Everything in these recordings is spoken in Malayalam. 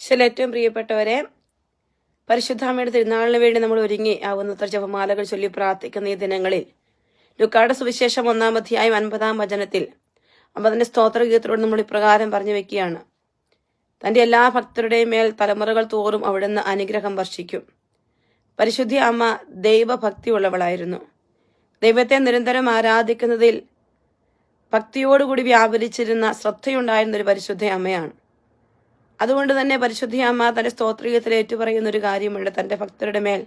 ശരി ഏറ്റവും പ്രിയപ്പെട്ടവരെ പരിശുദ്ധാമയുടെ തിരുനാളിന് വേണ്ടി നമ്മൾ ഒരുങ്ങി ആവുന്നത്ര ജപമാലകൾ ചൊല്ലി പ്രാർത്ഥിക്കുന്ന ഈ ദിനങ്ങളിൽ ലുക്കാട് സുവിശേഷം ഒന്നാം അൻപതാം വചനത്തിൽ അമ്പതിന്റെ സ്തോത്രഗീതത്തിലൂടെ നമ്മൾ ഇപ്രകാരം പറഞ്ഞു വെക്കുകയാണ്. തന്റെ എല്ലാ ഭക്തരുടെയും മേൽ തലമുറകൾ തോറും അവിടുന്ന് അനുഗ്രഹം വർഷിക്കും. പരിശുദ്ധി അമ്മ ദൈവഭക്തിയുള്ളവളായിരുന്നു. ദൈവത്തെ നിരന്തരം ആരാധിക്കുന്നതിൽ ഭക്തിയോടുകൂടി വ്യാപരിച്ചിരുന്ന ശ്രദ്ധയുണ്ടായിരുന്ന ഒരു പരിശുദ്ധ അമ്മയാണ്. അതുകൊണ്ട് തന്നെ പരിശുദ്ധിയമ്മ തന്റെ സ്തോത്രീയത്തിൽ ഏറ്റുപറയുന്ന ഒരു കാര്യമുണ്ട് തന്റെ ഭക്തരുടെ മേൽ.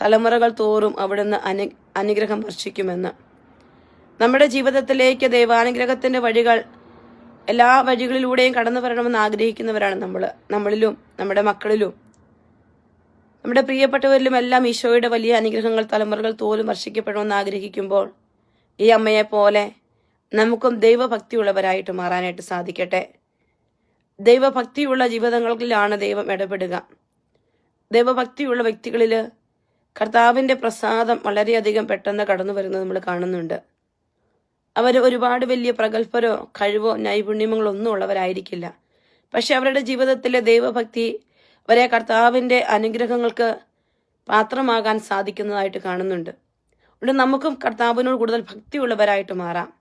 തലമുറകൾ തോറും അവിടുന്ന് അനു അനുഗ്രഹം വർഷിക്കുമെന്ന്. നമ്മുടെ ജീവിതത്തിലേക്ക് ദൈവാനുഗ്രഹത്തിന്റെ വഴികൾ എല്ലാ വഴികളിലൂടെയും കടന്നു വരണമെന്ന് ആഗ്രഹിക്കുന്നവരാണ് നമ്മൾ നമ്മളിലും നമ്മുടെ മക്കളിലും. നമ്മുടെ പ്രിയപ്പെട്ടവരിലും എല്ലാം ഈശോയുടെ വലിയ അനുഗ്രഹങ്ങൾ തലമുറകൾ തോലും വർഷിക്കപ്പെടുമെന്ന് ആഗ്രഹിക്കുമ്പോൾ ഈ അമ്മയെ പോലെ നമുക്കും ദൈവഭക്തിയുള്ളവരായിട്ട് മാറാനായിട്ട് സാധിക്കട്ടെ. ദൈവഭക്തിയുള്ള ജീവിതങ്ങളിലാണ് ദൈവം ഇടപെടുക. ദൈവഭക്തിയുള്ള വ്യക്തികളിൽ കർത്താവിന്റെ പ്രസാദം വളരെയധികം പെട്ടെന്ന് കടന്നു വരുന്നത് നമ്മൾ കാണുന്നുണ്ട്. അവർ ഒരുപാട് വലിയ പ്രഗത്ഭരോ കഴിവോ നൈപുണ്യമങ്ങളോ ഒന്നും ഉള്ളവരായിരിക്കില്ല. പക്ഷെ അവരുടെ ജീവിതത്തിലെ ദൈവഭക്തി അവരെ കർത്താവിന്റെ അനുഗ്രഹങ്ങൾക്ക് പാത്രമാകാൻ സാധിക്കുന്നതായിട്ട് കാണുന്നുണ്ട്. അതുകൊണ്ട് നമുക്കും കർത്താവിനോട് കൂടുതൽ ഭക്തിയുള്ളവരായിട്ട് മാറാം.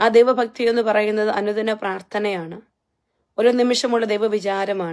ആ ദൈവഭക്തി എന്ന് പറയുന്നത് അനുദിന പ്രാർത്ഥനയാണ്. ഒരു നിമിഷമുള്ള ദൈവവിചാരമാണ്.